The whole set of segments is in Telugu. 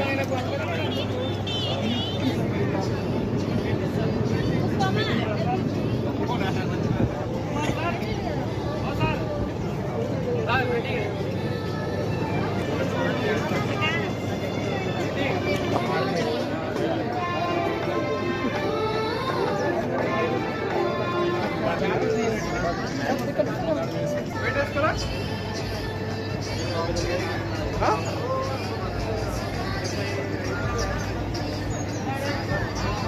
చేయలేదా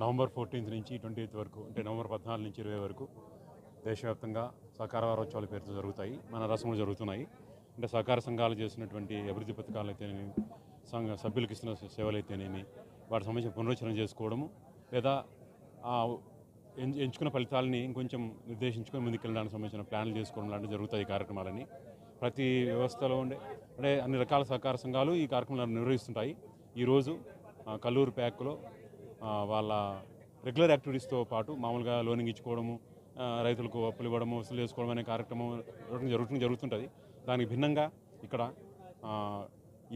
నవంబర్ ఫోర్టీన్త్ నుంచి ట్వంటీ ఎయిత్ వరకు అంటే నవంబర్ పద్నాలుగు నుంచి ఇరవై వరకు దేశవ్యాప్తంగా సహకార వారోత్సవాల పేరుతో జరుగుతాయి. మన రసములు జరుగుతున్నాయి. అంటే సహకార సంఘాలు చేసినటువంటి అభివృద్ధి పథకాలు అయితేనేమి సంఘ సభ్యులకు ఇస్తున్న సేవలు అయితేనేమి వాటి సంబంధించిన పునరుచ్చరణ చేసుకోవడము లేదా ఎంచుకున్న ఫలితాలని ఇంకొంచెం నిర్దేశించుకొని ముందుకెళ్ళడానికి సంబంధించిన ప్లాన్లు చేసుకోవడం లాంటివి జరుగుతాయి ఈ కార్యక్రమాలని ప్రతి వ్యవస్థలో ఉండే అంటే అన్ని రకాల సహకార సంఘాలు ఈ కార్యక్రమాలను నిర్వహిస్తుంటాయి. ఈరోజు కల్లూరు ప్యాక్లో వాళ్ళ రెగ్యులర్ యాక్టివిటీస్తో పాటు మామూలుగా లోనింగ్ ఇచ్చుకోవడము రైతులకు అప్పులు ఇవ్వడము వసూలు చేసుకోవడం అనే కార్యక్రమం జరుగుతుంది జరుగుతుంటుంది. దానికి భిన్నంగా ఇక్కడ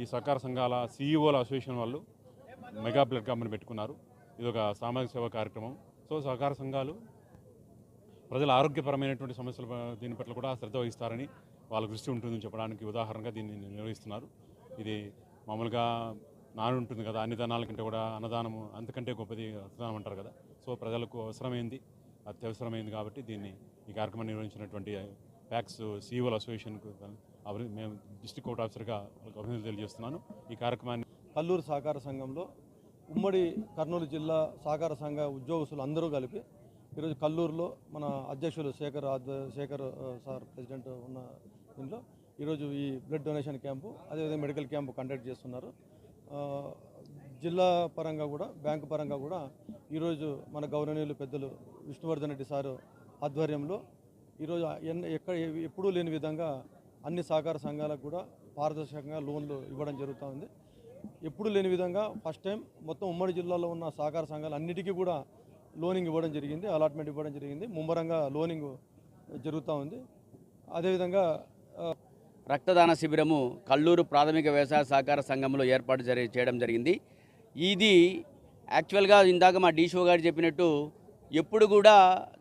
ఈ సహకార సంఘాల సీఈఓల అసోసియేషన్ వాళ్ళు మెగా బ్లడ్ కంపెనీ పెట్టుకున్నారు. ఇది ఒక సామాజిక సేవా కార్యక్రమం. సో సహకార సంఘాలు ప్రజల ఆరోగ్యపరమైనటువంటి సమస్యల దీని పట్ల కూడా శ్రద్ధ వహిస్తారని వాళ్ళ దృష్టి ఉంటుందని చెప్పడానికి ఉదాహరణగా దీన్ని నిర్వహిస్తున్నారు ఇది మామూలుగా నాడు ఉంటుంది కదా అన్ని దానాల కంటే కూడా అన్నదానము అంతకంటే గొప్పది అన్నదానం అంటారు కదా. సో ప్రజలకు అవసరమైంది అత్యవసరమైంది కాబట్టి దీన్ని ఈ కార్యక్రమం నిర్వహించినటువంటి ప్యాక్స్ సీఓల అసోసియేషన్కు మేము డిస్ట్రిక్ట్ కోర్ట్ ఆఫీసర్గా వాళ్ళకి అభినందనలు తెలియజేస్తున్నాను. ఈ కార్యక్రమాన్ని కల్లూరు సహకార సంఘంలో ఉమ్మడి కర్నూలు జిల్లా సహకార సంఘ ఉద్యోగస్తులు అందరూ కలిపి ఈరోజు కల్లూరులో మన అధ్యక్షులు శేఖర్ శేఖర్ సార్ ప్రెసిడెంట్ ఉన్న దీంట్లో ఈరోజు ఈ బ్లడ్ డొనేషన్ క్యాంపు అదేవిధంగా మెడికల్ క్యాంపు కండక్ట్ చేస్తున్నారు. జిల్లా పరంగా కూడా బ్యాంకు పరంగా కూడా ఈరోజు మన గౌరవనీయులు పెద్దలు విష్ణువర్ధన్ రెడ్డి సారు ఆధ్వర్యంలో ఈరోజు ఎక్కడ ఎప్పుడూ లేని విధంగా అన్ని సహకార సంఘాలకు కూడా పారదర్శకంగా లోన్లు ఇవ్వడం జరుగుతూ ఉంది. ఎప్పుడు లేని విధంగా ఫస్ట్ టైం మొత్తం ఉమ్మడి జిల్లాలో ఉన్న సహకార సంఘాలు అన్నిటికీ కూడా లోనింగ్ ఇవ్వడం జరిగింది అలాట్మెంట్ ఇవ్వడం జరిగింది ముమ్మరంగా లోనింగ్ జరుగుతూ ఉంది. అదేవిధంగా రక్తదాన శిబిరము కల్లూరు ప్రాథమిక వ్యవసాయ సహకార సంఘంలో ఏర్పాటు జరి చేయడం జరిగింది. ఇది యాక్చువల్గా ఇందాక మా డీషో గారు చెప్పినట్టు ఎప్పుడు కూడా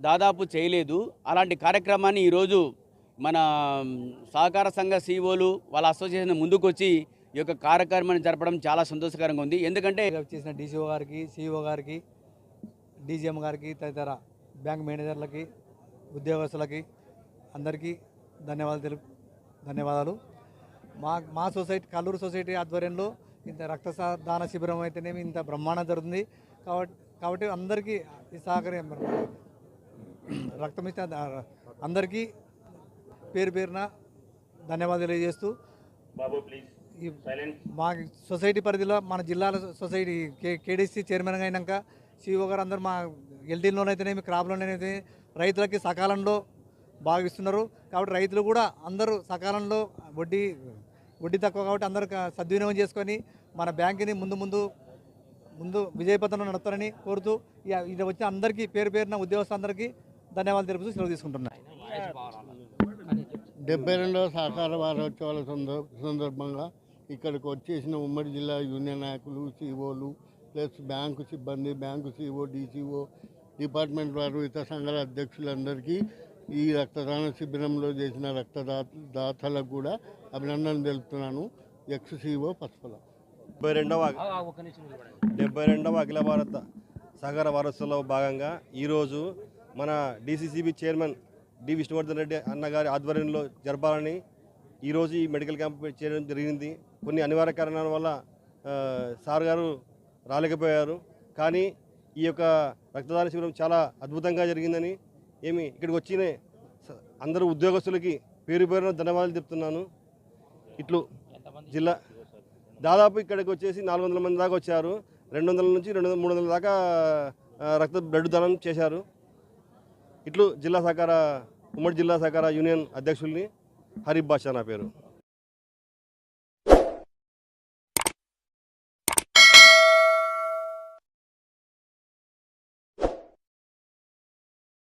దాదాపు చేయలేదు. అలాంటి కార్యక్రమాన్ని ఈరోజు మన సహకార సంఘ సీఓలు వాళ్ళ అసోసియేషన్ ముందుకొచ్చి ఈ యొక్క కార్యక్రమాన్ని జరపడం చాలా సంతోషకరంగా ఉంది. ఎందుకంటే చేసిన డీసీఓ గారికి సీఈఓ గారికి డీజీఎం గారికి తదితర బ్యాంక్ మేనేజర్లకి ఉద్యోగస్తులకి అందరికీ ధన్యవాదాలు తెలుపు ధన్యవాదాలు. మా మా సొసైటీ కల్లూరు సొసైటీ ఆధ్వర్యంలో ఇంత రక్త దాన శిబిరం అయితేనేమి ఇంత బ్రహ్మాండం జరుగుతుంది. కాబట్టి కాబట్టి అందరికీ ఈ సహకరి రక్తం ఇచ్చిన అందరికీ పేరు పేరున ధన్యవాదాలు తెలియజేస్తూ మా సొసైటీ పరిధిలో మన జిల్లాల సొసైటీ కే కేడీసీ చైర్మన్గా అయినాక సిఇఓ గారు అందరూ మా ఎల్డీలోనైతేనేమి క్రాప్లోనైతే రైతులకి సకాలంలో భావిస్తున్నారు. కాబట్టి రైతులు కూడా అందరూ సకాలంలో వడ్డీ వడ్డీ తక్కువ కాబట్టి అందరూ సద్వినియోగం చేసుకొని మన బ్యాంకుని ముందు ముందు ముందు విజయపథంలో నడుపుతారని కోరుతూ ఇక ఇది వచ్చిన అందరికీ పేరు పేరున ఉద్యోగస్తులందరికీ ధన్యవాదాలు తెలుపుతూ సెలవు తీసుకుంటున్నాను డెబ్బై రెండవ సహకార వారోత్సవాల సందర్భంగా ఇక్కడికి వచ్చేసిన ఉమ్మడి జిల్లా యూనియన్ నాయకులు సిఓలు ప్లస్ బ్యాంకు సిబ్బంది బ్యాంకు సిఓ డిసిఓ డిపార్ట్మెంట్ వారు ఇతర సంఘాల అధ్యక్షులందరికీ ఈ రక్తదాన శిబిరంలో చేసిన రక్తదా దాతలకు కూడా అభినందనలు తెలుపుతున్నాను. ఎక్స్ సిఓ పసుపల. డెబ్బై రెండవ డెబ్బై రెండవ అఖిల భారత సహకార వారోత్సవంలో భాగంగా ఈరోజు మన DCCB chairman D Vishnuvardhan Reddy అన్నగారి ఆధ్వర్యంలో జరపాలని ఈరోజు ఈ మెడికల్ క్యాంప్ చేయడం జరిగింది. కొన్ని అనివార్య కారణాల వల్ల సార్ గారు రాలేకపోయారు. కానీ ఈ యొక్క రక్తదాన శిబిరం చాలా అద్భుతంగా జరిగిందని ఏమి ఇక్కడికి వచ్చిన స- అందరూ ఉద్యోగస్తులకి పేరు పేరున ధన్యవాదాలు చెప్తున్నాను. ఇట్లు జిల్లా దాదాపు ఇక్కడికి వచ్చేసి నాలుగు వందల మంది దాకా వచ్చారు. రెండు వందల నుంచి రెండు వందల మూడు వందల దాకా రక్త బ్లడ్ దానం చేశారు. ఇట్లు జిల్లా సహకార ఉమ్మడి జిల్లా సహకార యూనియన్ అధ్యక్షుల్ని హరీఫ్ బాషా నా పేరు.